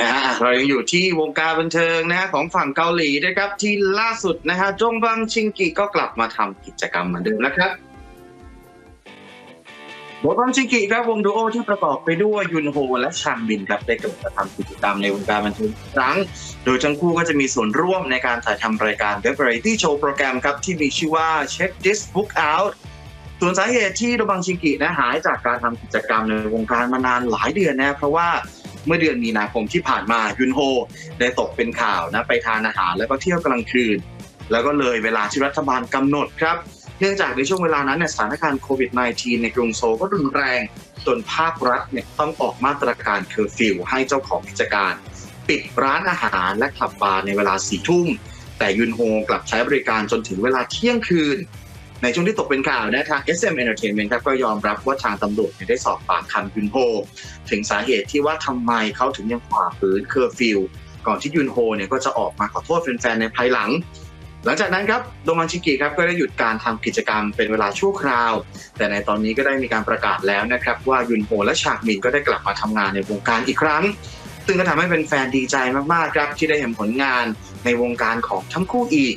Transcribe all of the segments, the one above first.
นะฮะเรายังอยู่ที่วงการบันเทิงนะฮะของฝั่งเกาหลีนะครับที่ล่าสุดนะฮะจงบังชิงกิก็กลับมาทำกิจกรรมเหมือนเดิมนะครับโบทบังชิงกิครับวงดูโอที่ประกอบไปด้วยยุนโฮและชังบินครับได้กลับมาทำกิจกรรมในวงการบันเทิงอีกครั้ง โดยทั้งคู่ก็จะมีส่วนร่วมในการถ่ายทำรายการเว็บ variety show โปรแกรมครับที่มีชื่อว่า Check This Book Out ส่วนสาเหตุที่โดบังชิงกินะหายจากการทำกิจกรรมในวงการมานานหลายเดือนนะเพราะว่า เมื่อเดือนมีนาคมที่ผ่านมายุนโฮได้ตกเป็นข่าวนะไปทานอาหารแล้วก็เที่ยวกลางคืน แล้วก็เลยเวลาที่รัฐบาลกำหนดครับเนื่องจากในช่วงเวลานั้นเนี่ยสถานการณ์โควิด -19 ในกรุงโซลก็รุนแรงจนภาครัฐเนี่ยต้องออกมาตรการเคอร์ฟิวให้เจ้าของกิจการ ปิดร้านอาหารและคลับบาร์ในเวลาสี่ทุ่มแต่ยุนโฮกลับใช้บริการจนถึงเวลาเที่ยงคืน ในช่วงที่ตกเป็นข่าวนะทาง SM Entertainment ครับก็ยอมรับว่าทางตำรวจเนี่ยได้สอบปากคำยุนโฮ ถึงสาเหตุที่ว่าทำไมเขาถึงยังฝ่าฝืนเคอร์ฟิวก่อนที่ยุนโฮเนี่ยก็จะออกมาขอโทษแฟนๆในภายหลัง หลังจากนั้นครับโดมันชิกิครับก็ได้หยุดการทำกิจกรรมเป็นเวลาชั่วคราว แต่ในตอนนี้ก็ได้มีการประกาศแล้วนะครับว่ายุนโฮและฉากมินก็ได้กลับมาทำงานในวงการอีกครั้งซึ่งก็ทำให้เป็นแฟนๆดีใจมากๆครับที่ได้เห็นผลงานในวงการของทั้งคู่อีก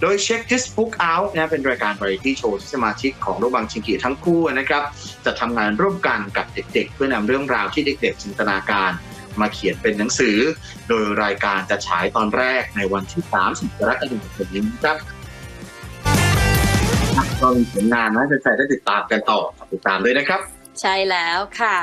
โดย Check This Book Out นะเป็นรายการ variety show ที่สมาชิกของโรบังชิงกิทั้งคู่นะครับ จะทำงานร่วมกันกับเด็กๆ เพื่อนำเรื่องราวที่เด็กๆ จินตนาการมาเขียนเป็นหนังสือ โดยรายการจะฉายตอนแรกในวันที่ 30กรกฎาคมนี้นะครับก็มีผลงานนะแฟนๆได้ติดตามกันต่อติดตามด้วยนะครับ ใช่แล้วค่ะ